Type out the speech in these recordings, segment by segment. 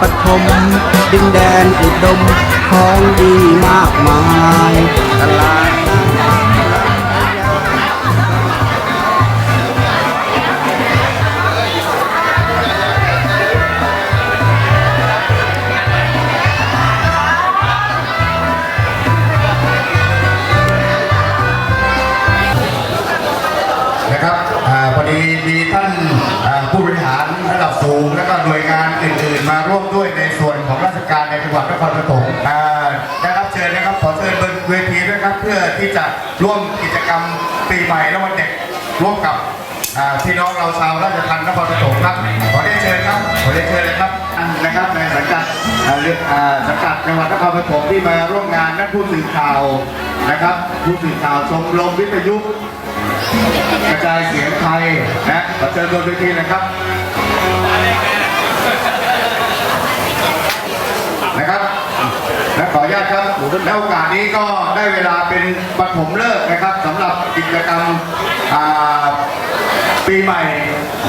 ปฐมดินแดนอุดมของดีมากมายตลาด เพื่อที่จะร่วมกิจกรรมปีใหม่และวันเด็กร่วมกับอ่าพี่น้องเราชาวราชทัณฑ์นครปฐมครับขอได้เชิญครับขอได้เชิญเลยครับอันนะครับในสังกัดอ่าเรื่องอ่าสังกัดจังหวัดนครปฐมที่มาร่วมงานนั่นผู้สื่อข่าวนะครับ ผู้สื่อข่าวชมรมวิทยุกระจายเสียงไทยนะขอเชิญบนเวทีนะครับนะครับ และครับและโอกาสนี้ก็ได้เวลาเป็นปฐมฤกษ์นะครับสำหรับกิจกรรมปีใหม่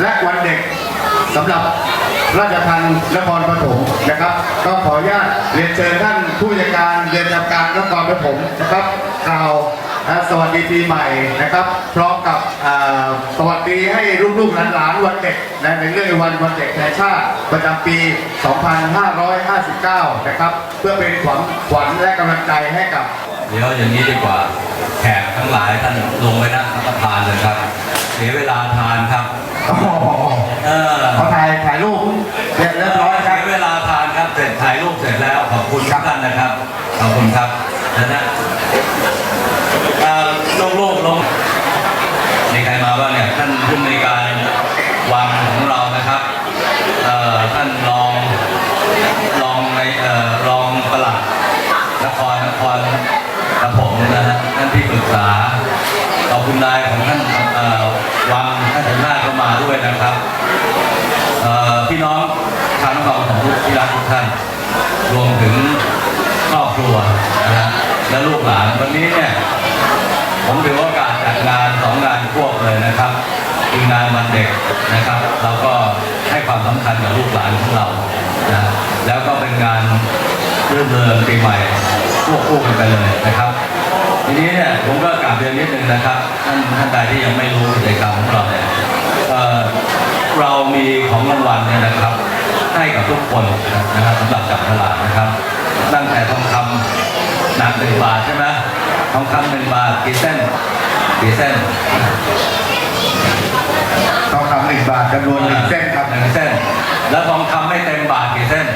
และวันเด็กสำหรับราชพันธ์นครปฐมนะครับ ก็ขออนุญาตเรียนเชิญท่านผู้จัดการเรียนจำการนครปฐมนะครับกล่าว นะสวัสดีปีใหม่นะครับ พร้อมกับอ่าสวัสดีให้ลูกๆหลานๆวันเด็กนะในเรื่องวันวันเด็กแห่งชาติประจำปี 2559 นะครับ เพื่อเป็นขวัญขวัญและกำลังใจให้กับ เดี๋ยวอย่างนี้ดีกว่าแขกทั้งหลายท่านลงไว้นั่งรับประทานเลยครับ เสียเวลาทานครับอ๋อเออเขาถ่ายถ่ายรูปเรียบเรียบร้อยคเสีรับยเวลาทานครับเสร็จถ่ายรูปเสร็จแล้วขอบคุณทุกท่านนะครับขอบคุณครับนะ ษาขอบคุณนายของท่านวังท่านถึงหน้าก็มาด้วยนะครับเอ่อพี่น้องชาวนครปฐมที่รักทุกท่าน รวมถึงครอบครัวนะฮะและลูกหลานวันนี้เนี่ยผมถือโอกาสจัดงานสองงานควบเลยนะครับคืองานวันเด็กนะครับ เราก็ให้ความสำคัญกับลูกหลานของเรานะแล้วก็เป็นงานรื่นเริงปีใหม่ควบคู่กันไปเลยนะครับ ทีนี้เนี่ยผมก็กลับเรียนนิดนึงนะครับท่านท่านใดที่ยังไม่รู้กิจกรรมของเราเนี่ยเอ่อเรามีของรางวัลเนี่ยนะครับ ให้กับทุกคนนะครับสำหรับจับฉลากนะครับตั้งแต่ทองคำหนักหนึ่งบาทใช่ไหมทองคำหนึ่งบาทกี่เส้นกี่เส้นทองคำหนึ่งบาทจำนวนหนึ่งเส้นครับหนึ่งเส้น แล้วทองคำไม่เต็มบาทกี่เส้น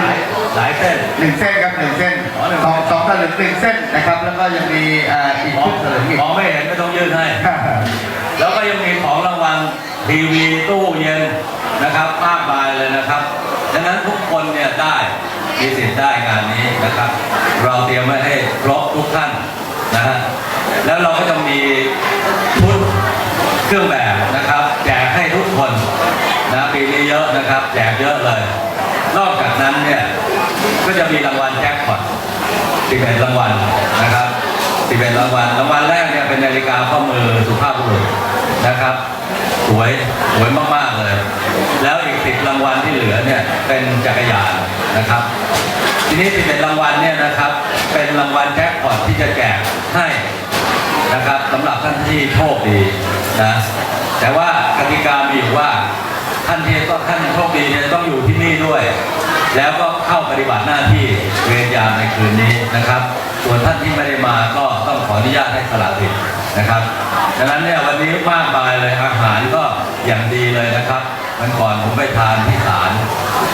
หลายหลายเส้นหนึ่งเส้นครับหนึ่งเส้นอ๋อหนึ่งสองสองสลึงหนึ่งเส้นนะครับ แล้วก็ยังมีอ่าอีกมองชุดสลึงอีกมองไม่เห็นไม่ต้องยื่นให้ แล้วก็ยังมีของรางวัลทีวีตู้เย็นนะครับมากมายเลยนะครับดังนั้นทุกคนเนี่ยได้มีสิทธิ์ได้งานนี้นะครับ เราเตรียมไว้ให้ครบทุกท่านนะฮะแล้วเราก็จะมีชุดเครื่องแบบนะครับ แจกให้ทุกคนนะปีนี้เยอะนะครับ แจกเยอะเลย นอกจากนั้นเนี่ยก็จะมีรางวัลแจ็คพอต11รางวัลนะครับ11รางวัลรางวัลแรกเนี่ยเป็นนาฬิกาข้อมือสุภาพบุรุษนะครับสวยสวยมากๆเลย แล้วอีก10รางวัลที่เหลือเนี่ยเป็นจักรยานนะครับ ทีนี้11รางวัลเนี่ยนะครับ เป็นรางวัลแจ็คพอตที่จะแจกให้นะครับสำหรับท่านที่โชคดีนะแต่ว่ากติกามีอยู่ว่า ท่านที่ก็ท่านโชคดีเนี่ยต้องอยู่ที่นี่ด้วย แล้วก็เข้าปฏิบัติหน้าที่เวรยามในคืนนี้นะครับ ส่วนท่านที่ไม่ได้มาก็ต้องขออนุญาตให้สละสิทธิ์นะครับดังนั้นเนี่ยวันนี้มากมายเลยอาหารก็อย่างดีเลยนะครับวันก่อนผมไปทานที่ศาล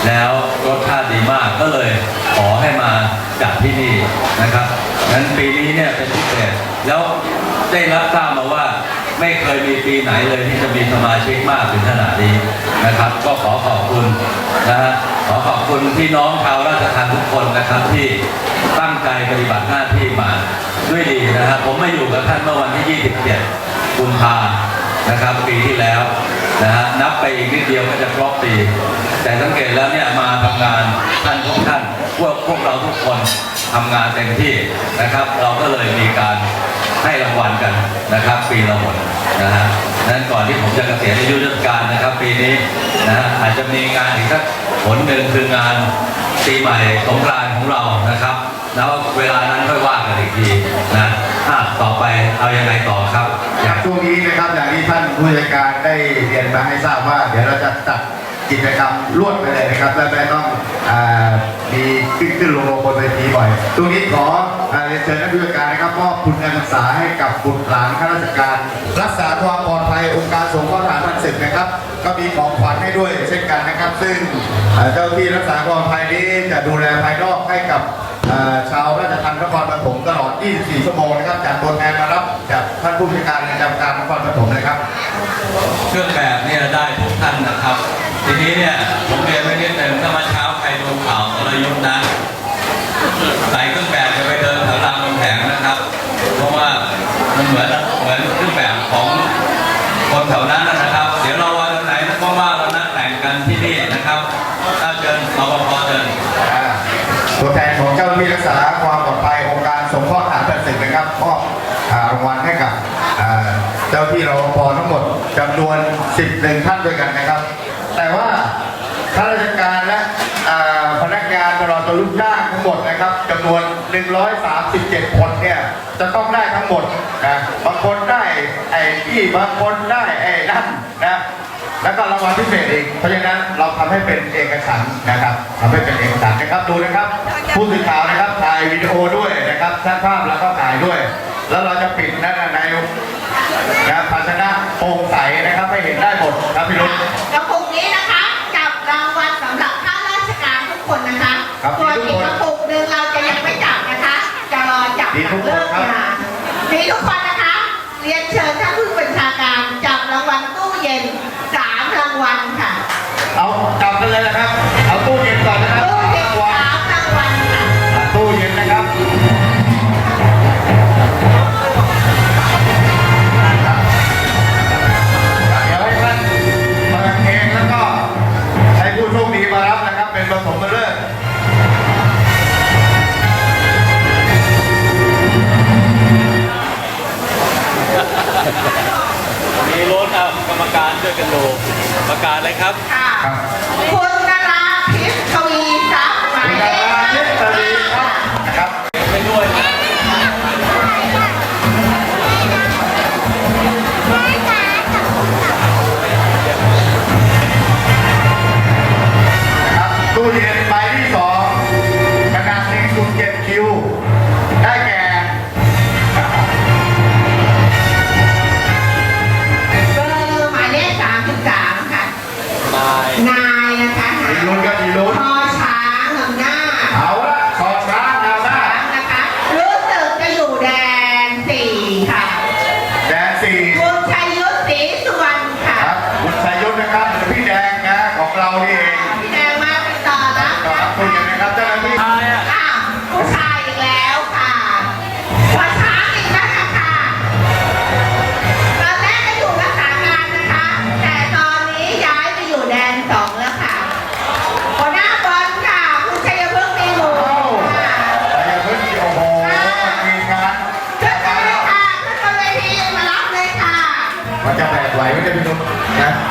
แล้วรสชาติดีมากก็เลยขอให้มาจัดที่นี่นะครับนั้นปีนี้เนี่ยเป็นพิเศษแล้วได้รับทราบมาว่า ไม่เคยมีปีไหนเลยที่จะมีสมาชิกมากถึงขนาดนี้นะครับ ก็ขอขอบคุณนะฮะขอขอบคุณพี่น้องชาวราชทัณฑ์ทุกคนนะครับที่ตั้งใจปฏิบัติหน้าที่มาด้วยดีนะครับ ผมไมาอยู่กับท่านเมื่อวันที่ 27 กุมภานะครับปีที่แล้วนะฮะนับไปอีกนิดเดียวก็จะครบปี แต่สังเกตแล้วเนี่ยมาทำงานท่านทุกท่านพวกพวกเราทุกคนทำงานเต็มที่นะครับ เราก็เลยมีการให้รางวัลกันนะครับ ปีละหน นะฮะนั้นก่อนที่ผมจะเกษียณอายุราชการนะครับปีนี้นะฮะอาจจะมีงานอีกสักผลหนึ่งคืองานปีใหม่สงกรานต์ของเรานะครับ แล้วเวลานั้นค่อยว่ากันอีกทีนะอะต่อไปเอายังไงต่อครับ อย่างช่วงนี้นะครับอย่างที่ท่านผู้จัดการได้เรียนมาให้ทราบว่า เดี๋ยวเราจะจัด กิจกรรมรวดไปเลยนะครับและไม่ต้องอมีขึ้นขึ้นลงลงบนเวทีบ่อย ตรงนี้ขออเรียนเชิญนผู้จัดการนะครับมอบทุนการศึกษาให้กับบุตรหลานข้าราชการ รักษาความปลอดภัยองค์การสงเคราะห์ทหารพันศึกนะครับ ก็มีของขวัญให้ด้วยเช่นกันนะครับ ซึ่งเจ้าที่รักษาความปลอดภัยนี้จะดูแลภายนอกให้กับชาวราชทัณฑ์นครปฐมตลอด 24 ชั่วโมงนะครับ จากตัวแทนมารับจากท่านผู้บัญชาการเรือนจำกางนครปฐมนะครับ เครื่องแบบเนี่ยได้ทุกท่านนะครับ ทีนี้เนี่ยผมเรียนไว้นิดหนึ่งถ้ามาเช้าใครดูข่าวสรยุทธ์นะใส่เครื่องแบบจะไปเดินแถวรามคำแหงนะครับ เพราะว่ามันเหมือนเหมือนเครื่องแบบของคนแถวนั้นนะครับ เดี๋ยวเราวันไหนว่างๆเรานัดแต่งกันที่นี่นะครับ ถ้าเชิญรปภเชิญตัวแทนของเจ้าหน้าที่รักษาความปลอดภัยองค์การสงเคราะห์ทหารผ่านศึกนะครับมอบรางวัลให้กับเจ้าที่รปภทั้งหมดจำนวน 11 ท่านด้วยกันนะครับ แต่ว่าข้าราชการและพนักงานตลอดจนลูกจ้างทั้งหมดนะครับจำนวน 137 คนเนี่ยจะต้องได้ทั้งหมดนะบางคนได้ไอ้ที่บางคนได้ไอ้นั่นนะแล้วก็รางวัลพิเศษอีก เพราะฉะนั้นเราทำให้เป็นเอกฉันนะครับทำให้เป็นเอกฉันนะครับดูนะครับ ผู้สื่อข่าวนะครับถ่ายวิดีโอด้วยนะครับช่างภาพแล้วก็ถ่ายด้วย แล้วเราจะปิดหน้าใน นะภาชนะโปร่งใสนะครับให้เห็นได้หมดครับพี่รุ่น กระปุกนี้นะคะจับรางวัลสำหรับข้าราชการทุกคนนะคะครับส่วนมีทุอีกกคนกระปุกหนึ่งเราจะยังไม่จับนะคะ จะรอจับมีหทุลักงคนเลิกครับงานมีทุกคนนะ ครับ ค่ะครับคุณ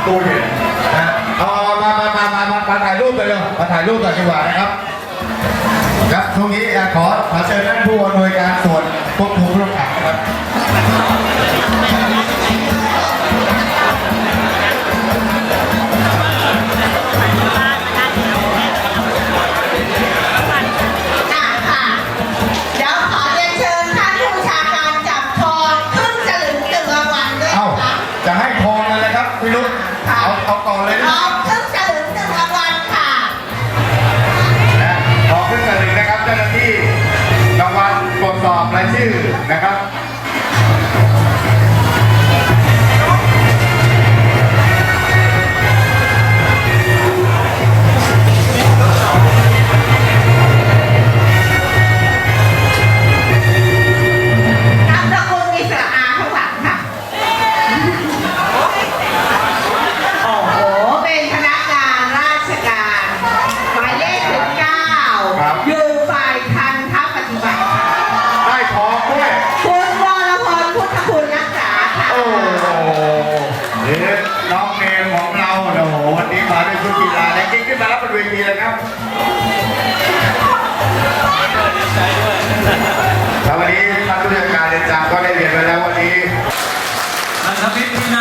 ดูเห็นนะเอามามามามามาถ่ายรูปกันเลยมาถ่ายรูปกันดีกว่านะครับ ครับตรงนี้ขอขอเชิญท่านผู้อำนวยการส่วนควบคุม แล้ววันนี้นันทมิตรที่น่า